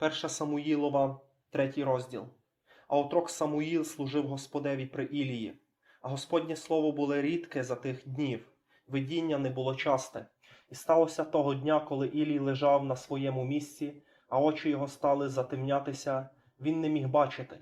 Перша Самуїлова, третій розділ. А отрок Самуїл служив Господеві при Ілії, а Господнє слово було рідке за тих днів, видіння не було часте. І сталося того дня, коли Ілій лежав на своєму місці, а очі його стали затемнятися, він не міг бачити.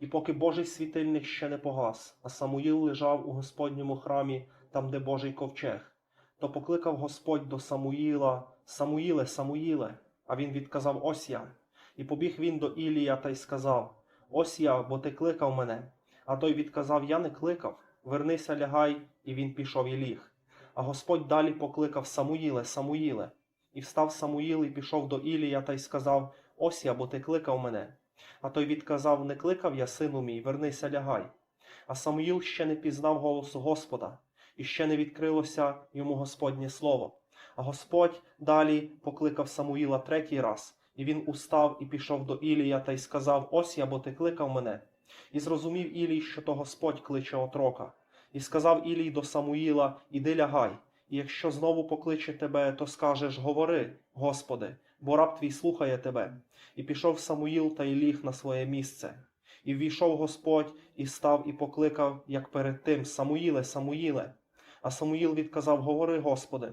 І поки Божий світильник ще не погас, а Самуїл лежав у Господньому храмі, там, де Божий ковчег, то покликав Господь до Самуїла Самуїле, Самуїле, а він відказав Ось я. І побіг він до Ілія та й сказав Ось я, бо ти кликав мене. А той відказав Я не кликав, вернися, лягай, і він пішов і ліг. А Господь далі покликав Самуїле, Самуїле. І встав Самуїл і пішов до Ілія та й сказав Ось я, бо ти кликав мене. А той відказав Не кликав я, сину мій, вернися, лягай. А Самуїл ще не пізнав голосу Господа, і ще не відкрилося йому Господнє слово. А Господь далі покликав Самуїла третій раз, і він устав і пішов до Ілія та й сказав Ось я, бо ти кликав мене. І зрозумів Ілій, що то Господь кличе отрока. І сказав Ілій до Самуїла Іди лягай, і якщо знову покличе тебе, то скажеш Говори, Господи, бо раб твій слухає тебе. І пішов Самуїл та й ліг на своє місце. І ввійшов Господь, і став і покликав, як перед тим Самуїле, Самуїле. А Самуїл відказав Говори, Господи,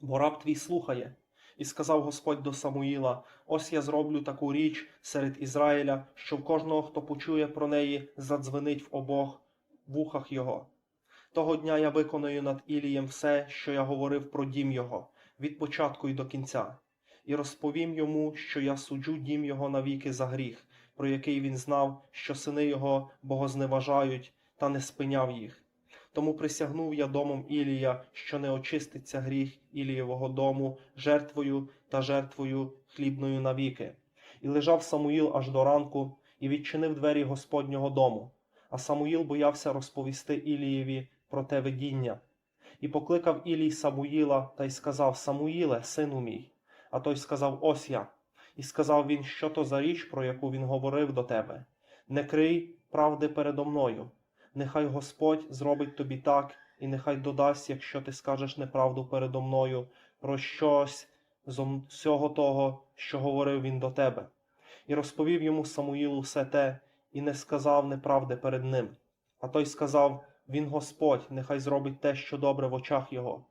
бо раб твій слухає. І сказав Господь до Самуїла: Ось я зроблю таку річ серед Ізраїля, що в кожного, хто почує про неї, задзвенить в обох вухах його. Того дня я виконую над Ілієм все, що я говорив про дім його, від початку й до кінця, і розповім йому, що я суджу дім його навіки за гріх, про який він знав, що сини його богозневажають, та не спиняв їх. Тому присягнув я домом Ілія, що не очиститься гріх Ілієвого дому жертвою та жертвою хлібною навіки. І лежав Самуїл аж до ранку і відчинив двері Господнього дому. А Самуїл боявся розповісти Ілієві про те видіння. І покликав Ілій Самуїла та й сказав Самуїле, сину мій. А той сказав Ось я. І сказав він, що то за річ, про яку він говорив до тебе. Не крий правди передо мною. Нехай Господь зробить тобі так, і нехай додасть, якщо ти скажеш неправду передо мною, про щось з всього того, що говорив він до тебе. І розповів йому Самуїл усе те, і не сказав неправди перед ним. А той сказав Він Господь, нехай зробить те, що добре в очах його.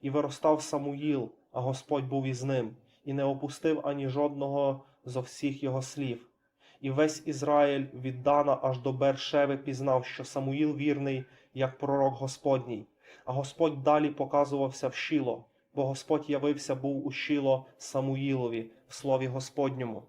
І виростав Самуїл, а Господь був із ним, і не опустив ані жодного зо всіх його слів. І весь Ізраїль від Дана аж до Бершеви пізнав, що Самуїл вірний, як пророк Господній. А Господь далі показувався в Шіло, бо Господь явився був у Шіло Самуїлові в слові Господньому.